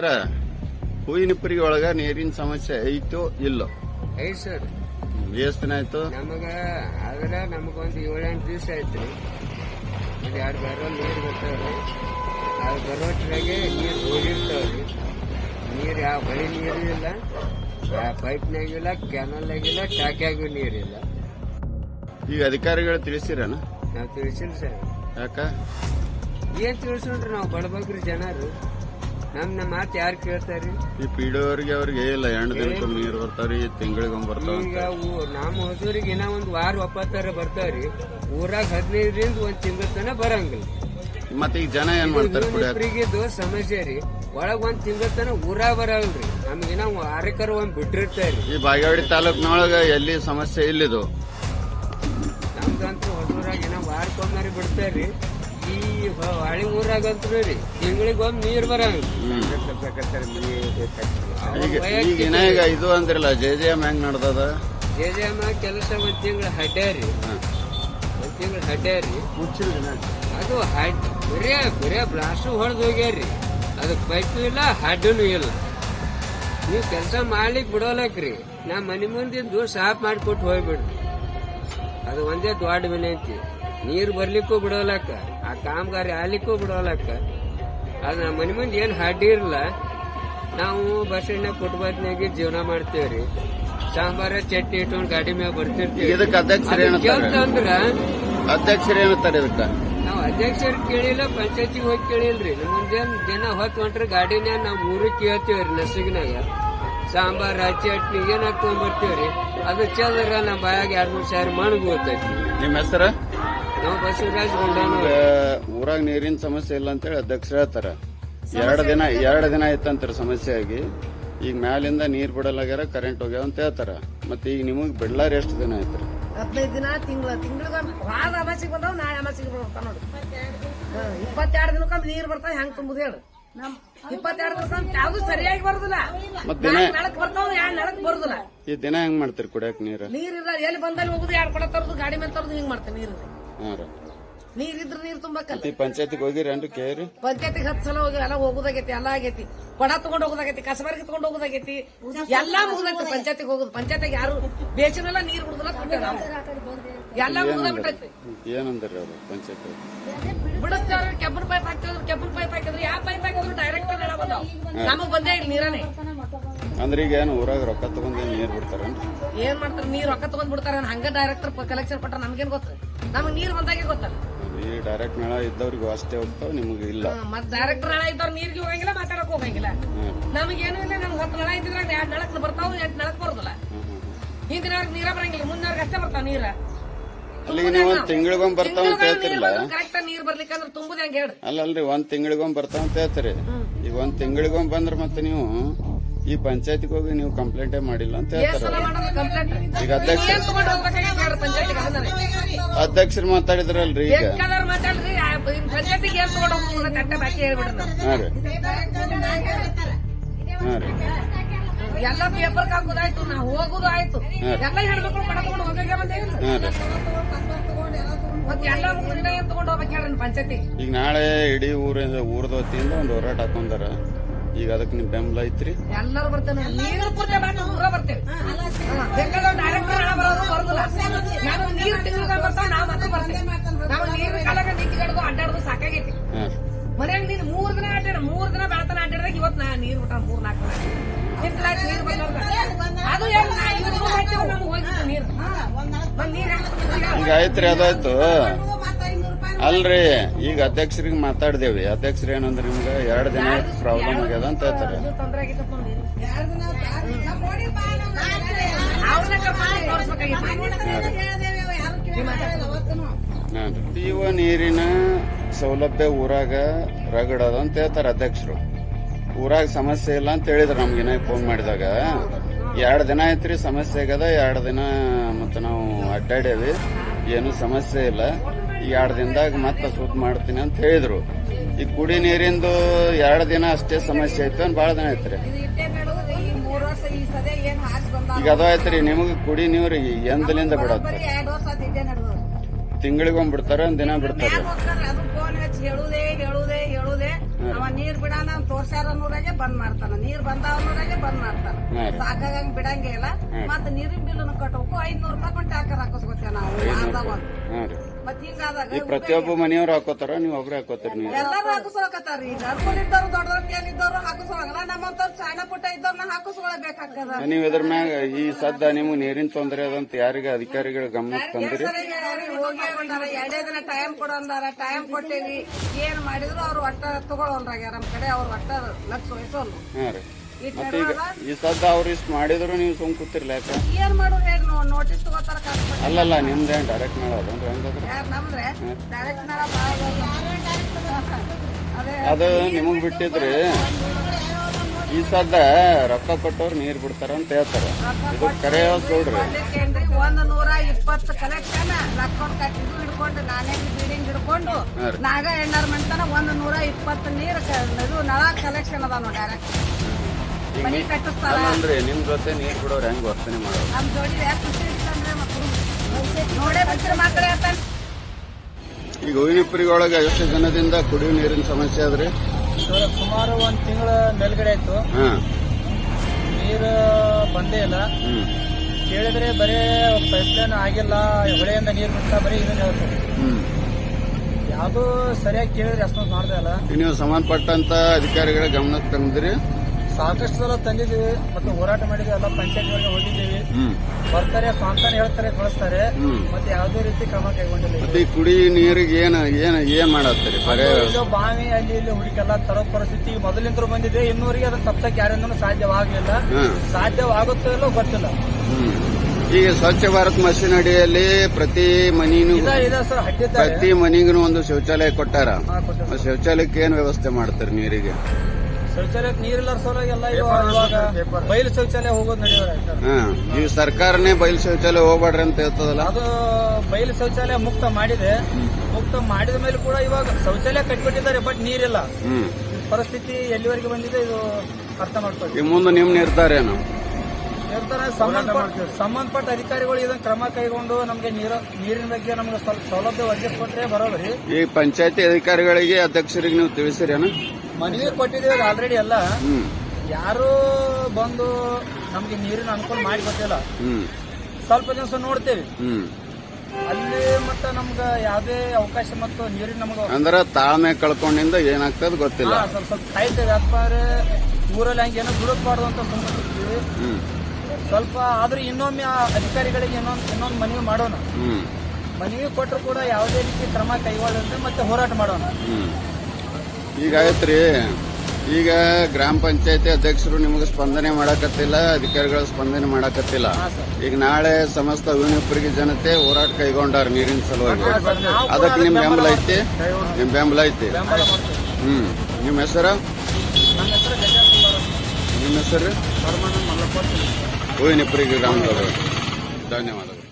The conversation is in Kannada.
ಸರ ಹೂವಿನಪುರಿಗೆ ಒಳಗ ನೀರಿನ ಸಮಸ್ಯೆ ಐತೋ ಇಲ್ಲೋ? ಐ ಸರ್. ಎಷ್ಟು ದಿನ ಆಯ್ತು? ನಮಗ ಆದ್ರೆ ನಮಗೊಂದು ಏಳೆಂಟು ದಿವಸ ಆಯ್ತು ಯಾರು ಎರಡು ಬರೋ ನೀರು ಬರ್ತಾವ್ರಿ. ಅದು ಬರೋಟ್ರಾಗೆ ನೀರು ಹೋಗಿರ್ತಾವ್ರಿ. ನೀರು ಯಾವ ಬಳಿ ನೀರು ಇಲ್ಲ ಯಾವ ಪೈಪ್ನಾಗಿಲ್ಲ ಕೆನಲ್ನಾಗಿಲ್ಲ ಟಾಕ್ಯಾಗೂ ನೀರಿಲ್ಲ ಈಗ ಅಧಿಕಾರಿಗಳು ತಿಳಿಸಿರ ನಾವು ತಿಳಿಸಿಲ್ಲ ಸರ್. ಯಾಕ? ಏನ್ ತಿಳಿಸೋಣ್ರಿ ನಾವು ಬಡಬಗ್ರಿ ಜನರು. ನಮ್ಮ ಮಾತು ಯಾರು ಕೇಳ್ತಾರಿ? ಈ ಪೀಡೋರಿಗೆ ಅವ್ರಿಗೆ ಇಲ್ಲ ಎಂಟು ದಿನಕ್ಕೊಮ್ಮೆ ನೀರು ಬರ್ತಾರಿ ತಿಂಗಳಿಗೊಮ್ಮೆ ಬರ್ತಾವ ಈಗ ಊ- ನಮ್ಮ ಹೊಸೂರಿಗೆ ಇನ್ನ ಒಂದ್ ವಾರ ಒಪ್ಪತ್ತಾರ ಬರ್ತಾವ್ರಿ ಊರಾಗ ಹದಿನೈದರಿಂದ ಒಂದ್ ತಿಂಗಳ ತನ ಬರಂಗಿಲ್ಲ. ಮತ್ತೆ ಈಗ ಜನ ಏನ್ ಮಾಡ್ತಾರೆ ಕುಡಿಯಾಕ? ಸಮಸ್ಯೆ ರೀ. ಒಳಗ್ ಒಂದ್ ತಿಂಗಳ ತನ ಊರ ಬರಲ್ರಿ ನಮ್ಗೆ ಇನ್ನ ಆರಕರ್ ಒಂದ್ ಬಿಟ್ಟಿರ್ತಾರಿ ಈ ಬಾಗೇವಾಡಿ ತಾಲೂಕ್ನೊಳಗ ಎಲ್ಲಿ ಸಮಸ್ಯೆ ಇಲ್ಲಿದು? ನಮ್ದಂತೂ ಹೊಸೂರಾಗ ಇನ್ನ ವಾರಕ್ಕೊಮ್ಮೆ ಬಿಡ್ತಾರ್ರಿ ಈ ಹಳಿ ಊರಾಗಂತ್ರು ರೀ ತಿಂಗಳಿಗೊಮ್ಮೆ ನೀರ್ ಬರಂಗಿಲ್ಲ ಈಗ ಇದು ಅಂದ್ರಲ್ಲ ಜೆ ಜೆ ಎಂ ಹೆಂಗ್ ನಡ್ದದ? ಜೇಜಮ್ಮ ಕೆಲಸ ಒಂದ್ ತಿಂಗಳ ಹಡ್ಯಾರಿ ಒಂದ್ ತಿಂಗಳ ಅದು ಹಡ್ ಬರೇ ಬರೇ ಬ್ಲಾಸ್ಟ್ ಹೊಡೆದು ಹೋಗ್ಯಾರಿ ಅದಕ್ಕೆ ಪೈಪು ಇಲ್ಲ ಹಡ್ಡನು ಇಲ್ಲ. ನೀವು ಕೆಲಸ ಮಾಡ್ಲಿಕ್ ಬಿಡೋಲಕ್ರಿ ನಾ ಮನೆ ಮುಂದಿಂದು ಸಾಫ್ ಮಾಡಿಕೊಟ್ಟು ಹೋಗ್ಬಿಡ್ರಿ ಅದು ಒಂದೇ ದೊಡ್ಡ ವಿನಂತಿ. ನೀರು ಬರ್ಲಿಕ್ಕೂ ಬಿಡೋಲಕ್ಕ. ಕಾಮಗಾರಿ ಆಲಿಕ್ಕೂ ಬಿಡೋಲಕ್ಕ. ಅದು ನಮ್ಮ ಮನೆ ಮುಂದೆ ಏನು ಹಡ್ಡಿ ಇರಲ್ಲ. ನಾವು ಬಸ್ ಸ್ಟ್ಯಾಂಡ್ನಾಗ ಫುಟ್ಪಾತ್ನಾಗ ಜೀವನ ಮಾಡ್ತೇವ್ರಿ. ಸಾಂಬಾರ ಚಟ್ನಿ ಇಟ್ಕೊಂಡು ಗಾಡಿ ಮ್ಯಾಗ ಬರ್ತಿರ್ತೀವಿ. ಇದಕ್ಕೆ ಅಧ್ಯಕ್ಷರು ಏನಂತಾರೆ? ಅಧ್ಯಕ್ಷರು ಏನಂತಾರೆ ಇದಕ್ಕ? ನಾವು ಅಧ್ಯಕ್ಷರು ಕೇಳಿಲ್ಲ ಪಂಚಾಯತಿಗೆ ಹೋಗಿ ಕೇಳಿಲ್ರಿ. ನಮ್ಮದೇನ್ ದಿನ ಹೊತ್ತು ಹೊಂಟ್ರೆ ಗಾಡಿನ್ಯಾಗ ನಾವು ಮೂರು ಕೇಳ್ತೇವ್ರಿ ನಸಿಗ್ನಾಗ. ಸಾಂಬಾರ ಚಟ್ನಿ ಏನ್ ಹಾಕೊಂಡ್ ಬರ್ತೀವ್ರಿ. ಅದು ಚಂದ್ರ ನಮ್ಮ ಬಾಯಾಗ ಎರಡು ಮೂರು ಸಾವಿರ ಮಣ್ಣು ಹೋಗ್ತೈತಿ ನಿಮ್ಮ ಹೆಸರ? ಗೊಂಡಾನು ಊರಾಗ ನೀರಿನ ಸಮಸ್ಯೆ ಇಲ್ಲ ಅಂತೇಳಿ ಅಧ್ಯಕ್ಷರು ಹೇಳ್ತಾರ. ಎರಡು ದಿನ ಎರಡು ದಿನ ಆಯ್ತಂತಾರ ಸಮಸ್ಯೆ ಆಗಿ ಈಗ ಮ್ಯಾಲಿಂದ ನೀರ್ ಬಿಡಲಾಗ್ಯಾರ ಕರೆಂಟ್ ಹೋಗ್ಯಾವ ಅಂತ ಹೇಳ್ತಾರ. ಮತ್ತೆ ಈಗ ನಿಮಗ್ ಬಿಡ್ಲಾರ ಎಷ್ಟು ದಿನ ಆಯ್ತು? ಹದಿನೈದು ದಿನ ತಿಂಗಳ ತಿಂಗಳಿಗೆ ಭಾಳ ಅಮಾಸಿಗೆ ಬಂದವ್ ನಾಳೆ ಅಮಾಸಿಗೆ ಬರ್ತಾವ ನೋಡಿ. ಇಪ್ಪತ್ತೆರಡು ದಿನಕ್ಕೊಮ್ಮೆ ನೀರ್ ಬರ್ತಾವ ಹೆಂಗ್ ತುಂಬುದು ಹೇಳು. ಇಪ್ಪತ್ತೆರಡು ದಿವಸ ಯಾವ್ದು ಸರಿಯಾಗಿ ಬರುದಿಲ್ಲ. ಮತ್ತೆ ದಿನ- ನಳಕ್ ಬರ್ತಾವ ಯಾರು ನಳಕ್ ಬರುದಿಲ್ಲ. ಈ ದಿನ ಹೆಂಗ್ ಮಾಡ್ತೀರಿ ಕುಡಿಯಕ್ ನೀರು? ನೀರ್ ಇಲ್ಲ ಎಲ್ಲಿ ಬಂದಲ್ಲಿ ಹೋಗುದು ಯಾರು ಕೊಡ ತರದು ಗಾಡಿ ಮೇಲೆ ತರದು ಹಿಂಗ್ ಮಾಡ್ತೀನಿ ನೀರು ಹಾ ರೀ ನೀರ್ ತುಂಬಕಲ್ಲ ಪಂಚಾಯತಿಗೆ ಹೋಗಿರೇನ್ರಿ ಕೇರಿ. ಪಂಚಾಯತಿಗೆ ಹತ್ತು ಸಲ ಹೋಗಿ ಎಲ್ಲ ಹೋಗುದಾಗೈತಿ ಎಲ್ಲ ಆಗೈತಿ. ಕೊಡ ತಗೊಂಡ್ ಹೋಗುದಾಗೈತಿ ಕಸಬಾರಿಗೆ ತಗೊಂಡ್ ಹೋಗುದಾಗೈತಿ. ಎಲ್ಲಾ ಮುಗ್ದೈತಿ ಪಂಚಾಯತಿಗೆ ಹೋಗುದು. ಪಂಚಾಯತಿಗೆ ಯಾರು ಬೇಸಿನೆಲ್ಲ ನೀರ್ ಬಿಡುದಿಲ್ಲ ಎಲ್ಲ ಮುಗ್ದ ಬಿಟ್ಟೈತಿ. ಏನಂದ್ರಿ ಅವ್ರು ಪಂಚಾಯತ್ ಬಿಡಿಸ್ತಾರ ಕೆಬ್ಬನ್ ಪೈಪ್ ಹಾಕಿದ್ರು ಕೆಬ್ಬನ್ ಪೈಪ್ ಹಾಕಿದ್ರು ಯಾವ ಪೈಪ್ ಹಾಕಿದ್ರು ಡೈರೆಕ್ಟ್ ನಮಗ್ ಬಂದೇ ಇಲ್ಲ ನೀರನೇ ಅಂದ್ರೆ ಈಗ ಏನು ಊರಾಗ ರೊಕ್ಕ ತಗೊಂಡ್ ನೀರ್ ಬಿಡ್ತಾರೇನ್ರಿ ಏನ್ ಮಾಡ್ತಾರ? ನೀರ್ ರೊಕ್ಕ ತಗೊಂಡ್ ಬಿಡ್ತಾರ ಹಂಗ ಡೈರೆಕ್ಟರ್ ಕಲೆಕ್ಷನ್ ಕೊಟ್ಟ ನಮ್ಗೇನ್ ಗೊತ್ತ? ನಮಗ್ ನೀರ್ ಬಂದಾಗೆ ಗೊತ್ತಲ್ಲ ಈ ಡೈರೆಕ್ಟ್ ನಳ ಇದ್ದವ್ರಿಗೆ ಅಷ್ಟೇ ಹೋಗ್ತಾವ ನಿಮಗೆ ಇಲ್ಲ. ಮತ್ ಡೈರೆಕ್ಟರ್ ನಳ ಇದ್ದವ್ರು ನೀರ್ಗೆ ಹೋಗಂಗಿಲ್ಲ ಮಾತಾಡಕ್ ಹೋಗಂಗಿಲ್ಲ. ನಮಗೇನು ಇಲ್ಲ ನಮ್ಗೆ ಹತ್ತು ನಳ ಇದ್ದಿದ್ರಾಗ ಎರಡ್ ನಳಕ್ ಬರ್ತಾವ ಎಂಟ್ ನಳಕ್ ಬರೋದಿಲ್ಲ. ಹಿಂದಿನವ್ರಿಗೆ ನೀರ ಬರಂಗಿಲ್ಲ ಮುಂದಿನವ್ರಿಗೆ ಅಷ್ಟೇ ಬರ್ತಾವ ನೀರ. ಅಲ್ಲಿಗೆ ನೀವು ಒಂದ್ ತಿಂಗಳಿಗೊಮ್ಮೆ ಬರ್ತಾವ ಅಂತ ಹೇಳ್ತಿರಲ್ಲ ಕರೆಕ್ಟ್ ನೀರ್ ಬರ್ಲಿಕ್ಕಂದ್ರ ತುಂಬುದ ಹೆಂಗ್ ಹೇಳಿ ಅಲ್ಲ ಅಲ್ರಿ ಒಂದ್ ತಿಂಗಳಿಗೊಮ್ಮೆ ಬರ್ತಾವ ಅಂತ ಹೇಳ್ತೀರಿ. ಈಗ ಒಂದ್ ತಿಂಗಳಿಗೊಮ್ಮೆ ಬಂದ್ರ ಮತ್ತೆ ನೀವು ಈ ಪಂಚಾಯತ್ಗೆ ಹೋಗಿ ನೀವು ಕಂಪ್ಲೇಂಟೇ ಮಾಡಿಲ್ಲ ಅಂತ ಹೇಳ್ತಾರ ಈಗ ಅಧ್ಯಕ್ಷ ಅಧ್ಯಕ್ಷರು ಮಾತಾಡಿದ್ರಲ್ರಿ ಈಗ. ಹಾ ರೀ. ಹಾ ರೀ. ಎಲ್ಲ ಪೇಪರ್ ಹಾಕುದಾಯ್ತು ನಾವು ಹೋಗುದು ಆಯ್ತು. ಎಲ್ಲ ಹೆಣ್ಮಕ್ಳು ಪಡ ತಗೊಂಡು ಹೋಗಕ್ಕೆ ಬಂದೇವಿಲ್ಲ ಹಾ ರೀ. ಮತ್ತೆ ಎಲ್ಲ ತಗೊಂಡ್ ಹೋಗ್ಬೇಕು ಈಗ ನಾಳೆ ಇಡೀ ಊರಿಂದ ಊರದ ವತಿಯಿಂದ ಒಂದು ಹೋರಾಟ ಹಾಕೊಂಡಾರ. ಈಗ ಅದಕ್ಕೆ ನಿಮ್ ಬೆಂಬಲ ಐತ್ರಿ. ಎಲ್ಲರೂ ಬರ್ತೇನೆ. ನೀರು ಪೂಜೆ ಮಾಡಿ ಬರ್ತೇವೆ. ಬೇಕಾದ್ರೆ ಡೈರೆಕ್ಟರ್ ಹಣ ಬರೋದು ಬರೋದಿಲ್ಲ. ನಾನು ನೀರು ತಿಂಗಳ ಬರ್ತಾವ ನಾವು ಮತ್ತೆ ಬರ್ತೇವೆ. ನಾವು ನೀರು ಕಾಲಾಗ ನಿಂತು ಕಡ್ದು ಅಡ್ಡಾಡೋದು ಸಾಕಾಗೈತಿ. ಹಾ. ರೀ ಮನ್ಯಾಗ ನೀನು ಮೂರ್ ದಿನ ಅಡ್ಡಾಡ ಮೂರ್ ದಿನ ಬೆಳತನ ಅಡ್ಡಾಡ್ದಾಗ ಇವತ್ತು ನಾ ನೀರ್ ಬಿಟ್ಟ ಮೂರ್ ನಾಲ್ಕು ನೀರ್ ಅದು ನಮ್ಗೆ ಹೋಗಿತ್ತು ನೀರು. ಆಯ್ತ್ರಿ ಅದಾಯ್ತು. ಅಲ್ರಿ ಈಗ ಅಧ್ಯಕ್ಷರಿಗೆ ಮಾತಾಡ್ದೇವಿ. ಅಧ್ಯಕ್ಷರು ಏನಂದ್ರೆ ನಿಮ್ಗೆ ಎರಡು ದಿನ ಪ್ರಾಬ್ಲಮ್ ಆಗ್ಯದ ಅಂತ ಹೇಳ್ತಾರೆ. ಕುಡಿಯುವ ನೀರಿನ ಸೌಲಭ್ಯ ಊರಾಗ ರಗಡದ ಅಂತ ಹೇಳ್ತಾರೆ ಅಧ್ಯಕ್ಷರು. ಊರಾಗ ಸಮಸ್ಯೆ ಇಲ್ಲ ಅಂತ ಹೇಳಿದ್ರು ನಮ್ಗಿನ ಫೋನ್ ಮಾಡಿದಾಗ. ಎರಡು ದಿನ ಐತ್ರಿ ಸಮಸ್ಯೆ ಆಗ್ಯದ ಎರಡು ದಿನ ಮತ್ತೆ ನಾವು ಅಡ್ಡಾಡೇವಿ ಏನು ಸಮಸ್ಯೆ ಇಲ್ಲ. ಈ ಎರಡು ದಿನದಾಗ ಮತ್ತೆ ಸುದ್ದಿ ಮಾಡ್ತೀನಿ ಅಂತ ಹೇಳಿದ್ರು. ಈ ಕುಡಿ ನೀರಿಂದು ಎರಡು ದಿನ ಅಷ್ಟೇ ಸಮಸ್ಯೆ ಐತೆ ಅಂತ ಭಾಳ ದಿನ ಐತ್ರಿ ಈಗ ಅದು ಐತ್ರಿ ನಿಮಗೆ ಕುಡಿ ನೀರು ಎಂದಲಿಂದ ಬಿಡತ್ತ. ತಿಂಗಳಿಗೊಂದ್ ಬಿಡ್ತಾರ ಒಂದ್ ದಿನ ಬಿಡ್ತಾರ. ಅವ ನೀರ್ ಬಿಡಾನ ತೋರ್ಸ್ಯಾರ ಅನ್ನೂರಾಗೆ ಬಂದ್ ಮಾಡ್ತಾನ. ನೀರ್ ಬಂದಾವ ಅನ್ನೂರಾಗೆ ಬಂದ್ ಮಾಡ್ತಾನ. ಸಾಕಾಗಂಗ್ ಬಿಡಂಗೇ ಇಲ್ಲ. ಮತ್ತ ನೀರಿನ ಬಿಲ್ ಕಟ್ಟಬೇಕು ಐದ್ನೂರ್ ರೂಪಾಯಿ ಕೊಟ್ಟು ಟ್ಯಾಕರ್ ಹಾಕಿಸ್ಕೊತೇವ ನಾವು ರೀ. ಮತ್ ಹಿಂಗಾದಾಗ ಈ ಪ್ರತಿಯೊಬ್ಬ ಮನೆಯವ್ರು ಹಾಕೋತಾರ ನೀವು ಒಬ್ರು ಹಾಕೋತಾರ ನೀವು. ಎಲ್ಲಾರು ಹಾಕಿಸ್ಕೊಳಕತ್ತಾರ ಈಗ ಅರ್ಕೊಂಡಿದ್ದವ್ರು ದೊಡ್ಡ ದೊಡ್ಡ ಇದ್ದವ್ರು ಹಾಕಿಸ್ಕೊಳಂಗಿಲ್ಲ ನಮ್ಮಂತವ್ರು ಸಣ್ಣ ಪುಟ್ಟ ಇದ್ದವ್ರನ್ನ ಹಾಕಿಸ್ಕೊಳ್ಬೇಕಾಗ್ತದ. ನೀವು ಇದ್ರ ಮ್ಯಾಗ ಈ ಸದ್ದ ನಿಮ್ಗೆ ನೀರಿನ ತೊಂದರೆ ಅದಂತ ಯಾರಿಗೆ ಅಧಿಕಾರಿಗಳ ಗಮನಕ್ಕೆ ತಂದ್ರಿ? ಹೋಗಿ ಅಂದಾರ? ಎರಡೇ ದಿನ ಟೈಮ್ ಕೊಡು ಅಂದಾರ. ಟೈಮ್ ಕೊಟ್ಟೇವಿ ಏನ್ ಮಾಡಿದ್ರು ಅವ್ರು ಒಟ್ಟ ತಗೊಳಲ್ರಾಗ್ಯಾರ ನಮ್ ಕಡೆ ಅವ್ರು ಒಟ್ಟ ಲಕ್ಷ ವಹಿಸೋಲ್ಲ ಹಾ ರೀ. ಮತ್ತೆ ಈಗ ಈ ಸದ್ದ ಅವ್ರು ಇಷ್ಟ ಮಾಡಿದ್ರು ನೀವು ಸುಮ್ ಕೂತಿರ್ಲ ಯಾಕ? ಏನ್ ಮಾಡೋದು ಹೇಳಿ ನೋಟಿಸ್ ತಗೋತಾರ ಅಲ್ಲಲ್ಲ ನಿಮ್ದೇ ಡೈರೆಕ್ಟ್ ಹಂಗಾದ್ರೆ? ಯಾರು ನಮ್ದ್ರೆ? ಡೈರೆಕ್ಟ್ ಅದೇ ಅದು ನಿಮಗ್ ಬಿಟ್ಟಿದ್ರಿ ಈ ಸದ್ದ ರೊಕ್ಕ ಕೊಟ್ಟವ್ರು ನೀರ್ ಬಿಡ್ತಾರ ಅಂತ ಹೇಳ್ತಾರ. ಇದು ಕರೆ ನೋಡ್ರಿ. ಅದಕ್ಕೇನ್ರಿ ಒಂದ್ ನೂರ ಇಪ್ಪತ್ತು ಕಲೆಕ್ಷನ್ ಕಟ್ಟಿದ್ದು ಹಿಡ್ಕೊಂಡು ನಾನೇ ಬಿಲ್ಡಿಂಗ್ ಹಿಡ್ಕೊಂಡು. ನಾಗ ಎಣ್ಣಾರ್ ಮಂತನ ಒಂದ್ ನೂರ ಇಪ್ಪತ್ತು ನೀರ್ ಇದು ನಳ ಕಲೆಕ್ಷನ್ ಅದ ನೋಡಿ ಡೈರೆಕ್ಟ್ ಈಗ ಮನಿ ಕಟ್ಟಿಸ್ತಾರ? ಅಲ್ಲಂದ್ರೆ ನಿಮ್ ಜೊತೆ ನೀರ್ ಬಿಡೋರು ಹೆಂಗ್ ವರ್ತನೆ ಮಾಡೋರು ನಮ್ ಜೋಡಿ ಯಾಕೆ ಖುಷಿ ಇರ್ತಂದ್ರೆ ಮಕ್ಕಳು ನೋಡೇ ಬರ್ತೀರ ಮಕ್ಕಳೇ ಹೇಳ್ತಾನೆ ಈಗ ಹೂವಿನಪುರಿಗೊಳಗ ಎಷ್ಟು ದಿನದಿಂದ ಕುಡಿಯುವ ನೀರಿನ ಸಮಸ್ಯೆ ಆದ್ರಿ? ಇವಾಗ ಸುಮಾರು ಒಂದ್ ತಿಂಗಳ ಮೇಲ್ಗಡೆ ಆಯ್ತು. ಹಾ. ನೀರು ಬಂದೇ ಇಲ್ಲ. ಹ್ಮ್. ಕೇಳಿದ್ರೆ ಬರೀ ಪೈಪ್ಲೈನ್ ಆಗಿಲ್ಲ ಹೊಳೆಯಿಂದ ನೀರು ಬಿಡ್ತಾ ಬರೀ ಇದನ್ನ ಹೇಳ್ತಾರೆ. ಹ್ಮ್. ಯಾವ್ದು ಸರಿಯಾಗಿ ಕೇಳಿದ್ರೆ ರೆಸ್ಪಾನ್ಸ್ ಮಾಡ್ತಾ ಇಲ್ಲ. ಈಗ ನೀವು ಸಂಬಂಧಪಟ್ಟಂತ ಅಧಿಕಾರಿಗಳ ಗಮನಕ್ಕೆ ತಂದ್ರಿ. ಸಾಕಷ್ಟು ಸಲ ತಂದಿದ್ದೀವಿ ಮತ್ತೆ ಹೋರಾಟ ಮಾಡಿದ್ವಿ ಎಲ್ಲ ಪಂಚಾಯತ್ಗಳಿಗೆ ಹೋಗಿದ್ದೀವಿ ಹ್ಮ್. ಬರ್ತಾರೆ ಸ್ವಂತಾನೆ ಹೇಳ್ತಾರೆ ಕಳಿಸ್ತಾರೆ. ಮತ್ತೆ ಯಾವುದೇ ರೀತಿ ಕ್ರಮ ಕೈಗೊಂಡಿಲ್ಲ ಈ ಕುಡಿ ನೀರಿಗೆ ಏನ್ ಏನ್ ಏನ್ ಮಾಡತ್ತೀರಿ? ಇಲ್ಲೋ ಬಾವಿ ಅಲ್ಲಿ ಇಲ್ಲಿ ಹುಡುಕೆಲ್ಲ ತರೋ ಪರಿಸ್ಥಿತಿ ಮೊದಲಿಂದ ಬಂದಿದೆ ಇನ್ನೂರಿಗೆ ಅದನ್ನ ತಪ್ಪಕ್ಕೆ ಯಾರಿಂದನೂ ಸಾಧ್ಯವಾಗಲಿಲ್ಲ. ಸಾಧ್ಯವಾಗುತ್ತೋ ಇಲ್ಲೋ ಗೊತ್ತಿಲ್ಲ. ಈಗ ಸ್ವಚ್ಛ ಭಾರತ್ ಮಿಷನ್ ಅಡಿಯಲ್ಲಿ ಪ್ರತಿ ಮನಿನೂ ಪ್ರತಿ ಮನಿಗೂ ಒಂದು ಶೌಚಾಲಯ ಕೊಟ್ಟಾರ? ಶೌಚಾಲಯಕ್ಕೆ ಏನ್ ವ್ಯವಸ್ಥೆ ಮಾಡ್ತಾರೆ ನೀರಿಗೆ? ಶೌಚಾಲಯಕ್ಕೆ ನೀರಿಲ್ಲ ಎಲ್ಲ ಇವಾಗ ಬಯಲು ಶೌಚಾಲಯ ಹೋಗೋದು ಈಗ ಸರ್ಕಾರನೇ ಬಯಲು ಶೌಚಾಲಯ ಹೋಗ್ಬೇಡ್ರಿ ಅಂತ ಹೇಳ್ತದಲ್ಲ? ಅದು ಬಯಲು ಶೌಚಾಲಯ ಮುಕ್ತ ಮಾಡಿದೆ. ಮುಕ್ತ ಮಾಡಿದ ಮೇಲೆ ಕೂಡ ಇವಾಗ ಶೌಚಾಲಯ ಕಟ್ಬಿಟ್ಟಿದ್ದಾರೆ ಬಟ್ ನೀರಿಲ್ಲ. ಹ್ಮ್. ಪರಿಸ್ಥಿತಿ ಎಲ್ಲಿವರೆಗೆ ಬಂದಿದೆ ಇದು ಅರ್ಥ ಮಾಡ್ಕೊಳ್ಳಿ. ಈ ಮುಂದೆ ನಿಮ್ ನಿರ್ಧಾರ ಏನು? ನಿರ್ಧಾರ ಸಂಬಂಧಪಟ್ಟ ಸಂಬಂಧಪಟ್ಟ ಅಧಿಕಾರಿಗಳು ಇದನ್ನ ಕ್ರಮ ಕೈಗೊಂಡು ನಮಗೆ ನೀರು ನೀರಿನ ಬಗ್ಗೆ ನಮ್ಗೆ ಸ್ವಲ್ಪ ಸೌಲಭ್ಯ ಒದಗಿಸ್ಕೊಟ್ರೆ ಬರೋಬರಿ ಈ ಪಂಚಾಯತಿ ಅಧಿಕಾರಿಗಳಿಗೆ ಅಧ್ಯಕ್ಷರಿಗೆ ನೀವು ತಿಳಿಸಿರೇನು ಮನವಿ ಕೊಟ್ಟಿದ್ದೀವಿ ಆಲ್ರೆಡಿ ಎಲ್ಲ ಯಾರು ಬಂದು ನಮ್ಗೆ ನೀರಿನ ಅನುಕೂಲ ಮಾಡಿ ಕೊಟ್ಟಿಲ್ಲ. ಸ್ವಲ್ಪ ದಿವಸ ನೋಡ್ತೇವೆ. ಅಲ್ಲಿ ಮತ್ತೆ ನಮ್ಗ ಯಾವ್ದೇ ಅವಕಾಶ ಮತ್ತು ನೀರಿನ ನಮ್ಗೆ ಅಂದ್ರ ತಾಳ್ಮೆ ಕಳ್ಕೊಂಡಿಂದ ಏನಾಗ್ತದ ಗೊತ್ತಿಲ್ಲ. ಸ್ವಲ್ಪ ಸ್ವಲ್ಪ ಕಾಯ್ತೇವೆ. ಅಪ್ಪ ಊರಲ್ಲಿ ಹಂಗೇನೋ ಏನೋ ದುಡುಕ್ಬಾರ್ದು ಅಂತ ಸುಮ್ಮನೆ ಸ್ವಲ್ಪ ಆದ್ರೂ ಇನ್ನೊಮ್ಮೆ ಆ ಅಧಿಕಾರಿಗಳಿಗೆ ಇನ್ನೊಂದು ಇನ್ನೊಂದು ಮನವಿ ಮಾಡೋಣ. ಹ್ಮ್. ಮನವಿ ಕೊಟ್ಟರು ಕೂಡ ಯಾವುದೇ ರೀತಿ ಕ್ರಮ ಕೈಗೊಳ್ಳದಂತೆ ಮತ್ತೆ ಹೋರಾಟ ಮಾಡೋಣ. ಹ್ಮ್. ಈಗ ಆಯ್ತ್ರಿ. ಈಗ ಗ್ರಾಮ ಪಂಚಾಯತಿ ಅಧ್ಯಕ್ಷರು ನಿಮಗೆ ಸ್ಪಂದನೆ ಮಾಡಕತ್ತಿಲ್ಲ ಅಧಿಕಾರಿಗಳು ಸ್ಪಂದನೆ ಮಾಡಕತ್ತಿಲ್ಲ. ಹಾ, ಸರ್. ಈಗ ನಾಳೆ ಸಮಸ್ತ ವಿನಪುರಿಗೆ ಜನತೆ ಹೋರಾಟ ಕೈಗೊಂಡಾರ ನೀರಿನ ಸಲುವಾಗಿ. ಹಾ, ಸರ್. ನಾವು ಕೂಡ ಅದಕ್ಕೆ ನಿಮ್ ಬೆಂಬಲ ಐತಿ? ನಿಮ್ ಬೆಂಬಲ ಐತಿ? ಬೆಂಬಲ ಮಾಡ್ತೇವೆ ಹ್ಮ್. ನಿಮ್ಮ ಹೆಸರು? ನನ್ನ ಹೆಸರು ನಿಮ್ಮ ಹೆಸರು? ಪರಮಾನಂದ ಮಲ್ಲಪ್ಪ పోయినప్పటికీ గ్రామంలో ధన్యవాదాలు.